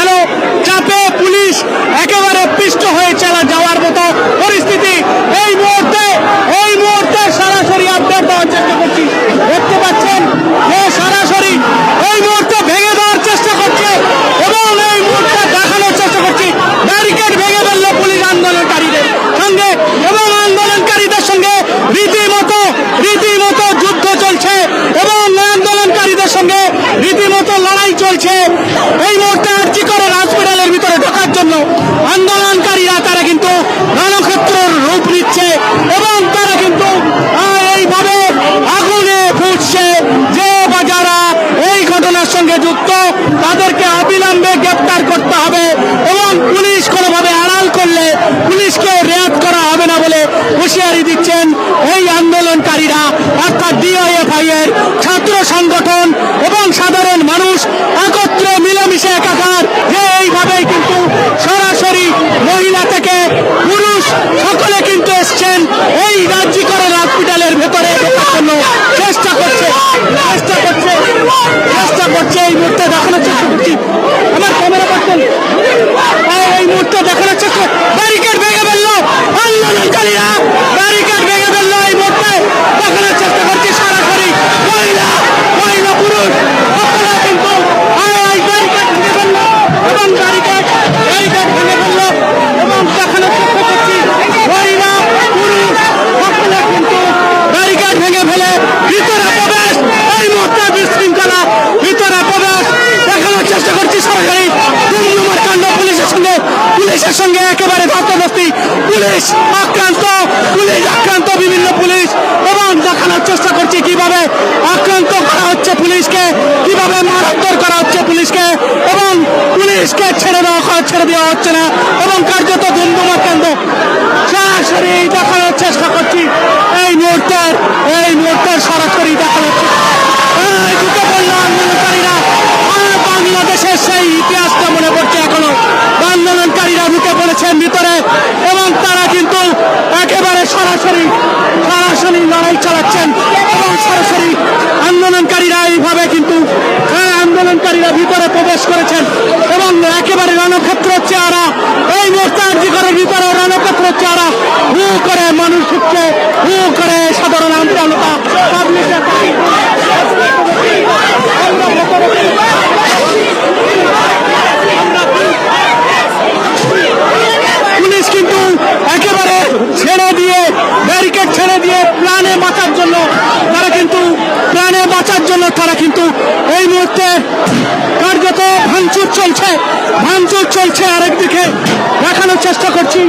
কেন চাপে পুলিশ যুক্ত, তাদেরকে অবিলম্বে গ্রেপ্তার করতে হবে এবং পুলিশ কোনোভাবে আড়াল করলে পুলিশকে রেয়াদ করা হবে না বলে হুঁশিয়ারি দিচ্ছেন এই আন্দোলনকারীরা, অর্থাৎ ডিআইএফআই এর ছাত্র সংগঠন। do তাদের সঙ্গে একেবারে ধস্তাধস্তি। পুলিশ আক্রান্ত পুলিশ আক্রান্ত বিভিন্ন পুলিশ। এবং দেখানোর চেষ্টা করছি কীভাবে আক্রান্ত করা হচ্ছে পুলিশকে, কীভাবে মারাত্মর করা হচ্ছে পুলিশকে। এবং পুলিশকে ছেড়ে দেওয়া ছেড়ে দেওয়া হচ্ছে না। এবং এবং তারা কিন্তু একেবারে সরাসরি সরাসরি লড়াই চালাচ্ছেন এবং সরাসরি আন্দোলনকারীরা এইভাবে কিন্তু হ্যাঁ, আন্দোলনকারীরা ভিতরে প্রবেশ করেছেন এবং একেবারে রণক্ষেত্র চেহারা এই আর্জিকরের ভিতরে রণক্ষেত্র চেহারা হু করে মানুষ উঠছে হু করে সাধারণ জনতা পাবলিকের পুলিশ কিন্তু একেবারে ছেড়ে দিয়ে ব্যারিকেড ছেড়ে দিয়ে প্রাণে বাঁচার জন্য তারা কিন্তু, প্রাণে বাঁচার জন্য তারা কিন্তু এই মুহূর্তে কার্যত ভাঙচুর চলছে। ভাঙচুর চলছে আরেকদিকে। দেখানোর চেষ্টা করছি।